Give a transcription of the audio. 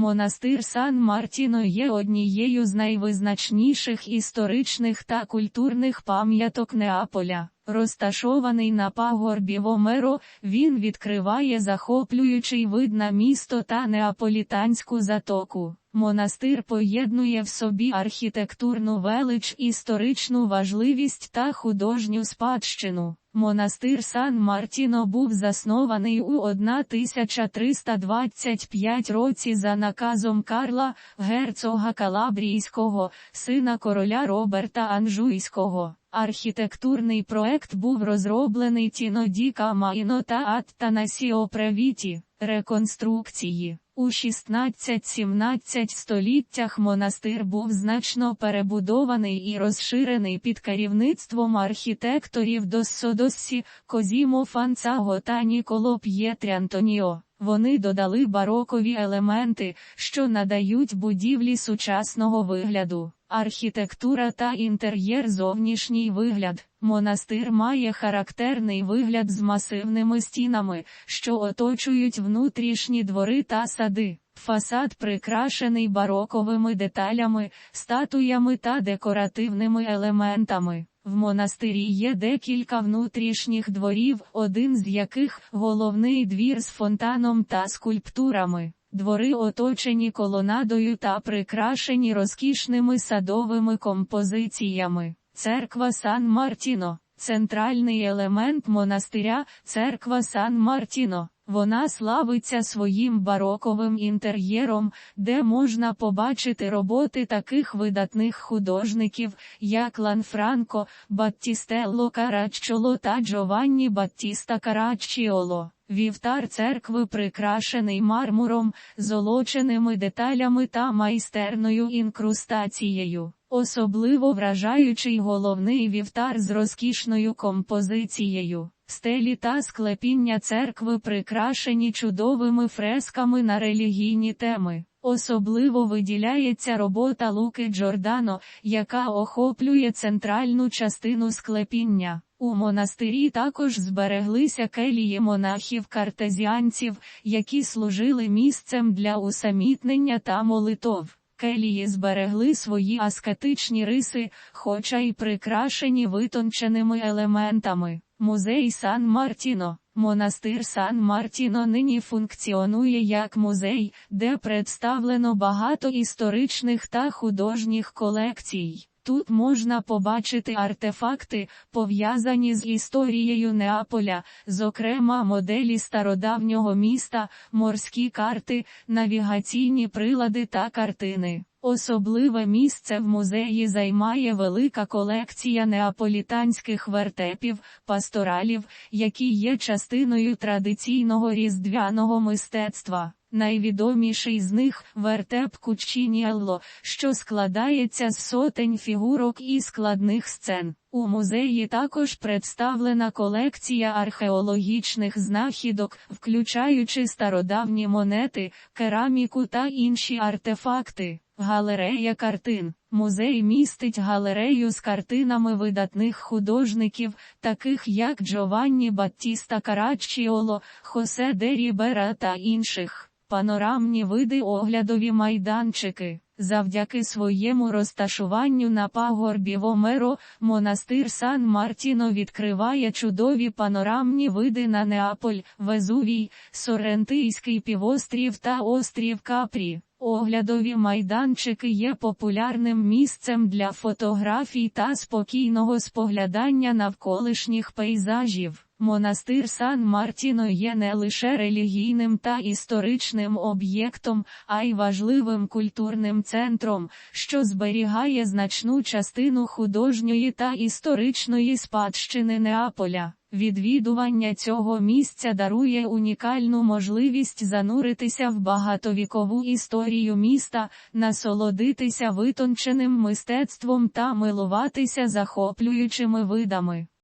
Монастир Сан Мартіно є однією з найвизначніших історичних та культурних пам'яток Неаполя. Розташований на пагорбі Вомеро, він відкриває захоплюючий вид на місто та неаполітанську затоку. Монастир поєднує в собі архітектурну велич, історичну важливість та художню спадщину. Монастир Сан Мартіно був заснований у 1325 році за наказом Карла, герцога Калабрійського, сина короля Роберта Анжуйського. Архітектурний проект був розроблений Тіно Ді Камайно та Аттанасіо Превіті. Реконструкції у 16-17 століттях монастир був значно перебудований і розширений під керівництвом архітекторів Доссодоссі, Козімо Фанцаго та Ніколо П'єтрянтоніо. Вони додали барокові елементи, що надають будівлі сучасного вигляду. Архітектура та інтер'єр зовнішній вигляд. Монастир має характерний вигляд з масивними стінами, що оточують внутрішні двори та сади. Фасад прикрашений бароковими деталями, статуями та декоративними елементами. В монастирі є декілька внутрішніх дворів, один з яких головний двір з фонтаном та скульптурами. Двори оточені колонадою та прикрашені розкішними садовими композиціями. Церква Сан Мартіно, центральний елемент монастиря, церква Сан Мартіно. Вона славиться своїм бароковим інтер'єром, де можна побачити роботи таких видатних художників, як Ланфранко, Баттістелло Караччоло та Джованні Баттіста Караччіоло. Вівтар церкви прикрашений мармуром, золоченими деталями та майстерною інкрустацією. Особливо вражаючий головний вівтар з розкішною композицією. Стелі та склепіння церкви прикрашені чудовими фресками на релігійні теми. Особливо виділяється робота Луки Джордано, яка охоплює центральну частину склепіння. У монастирі також збереглися келії монахів-картезіанців, які служили місцем для усамітнення та молитов. Келії зберегли свої аскетичні риси, хоча й прикрашені витонченими елементами. Музей Сан Мартіно. Монастир Сан Мартіно нині функціонує як музей, де представлено багато історичних та художніх колекцій. Тут можна побачити артефакти, пов'язані з історією Неаполя, зокрема моделі стародавнього міста, морські карти, навігаційні прилади та картини. Особливе місце в музеї займає велика колекція неаполітанських вертепів, пасторалів, які є частиною традиційного різдвяного мистецтва. Найвідоміший з них вертеп Куччініелло, що складається з сотень фігурок і складних сцен. У музеї також представлена колекція археологічних знахідок, включаючи стародавні монети, кераміку та інші артефакти. Галерея картин. Музей містить галерею з картинами видатних художників, таких як Джованні Баттіста Караччіоло, Хосе де Рібера та інших. Панорамні види оглядові майданчики. Завдяки своєму розташуванню на пагорбі Вомеро, монастир Сан Мартіно відкриває чудові панорамні види на Неаполь, Везувій, Сорентийський півострів та острів Капрі. Оглядові майданчики є популярним місцем для фотографій та спокійного споглядання навколишніх пейзажів. Монастир Сан Мартіно є не лише релігійним та історичним об'єктом, а й важливим культурним центром, що зберігає значну частину художньої та історичної спадщини Неаполя. Відвідування цього місця дарує унікальну можливість зануритися в багатовікову історію міста, насолодитися витонченим мистецтвом та милуватися захоплюючими видами.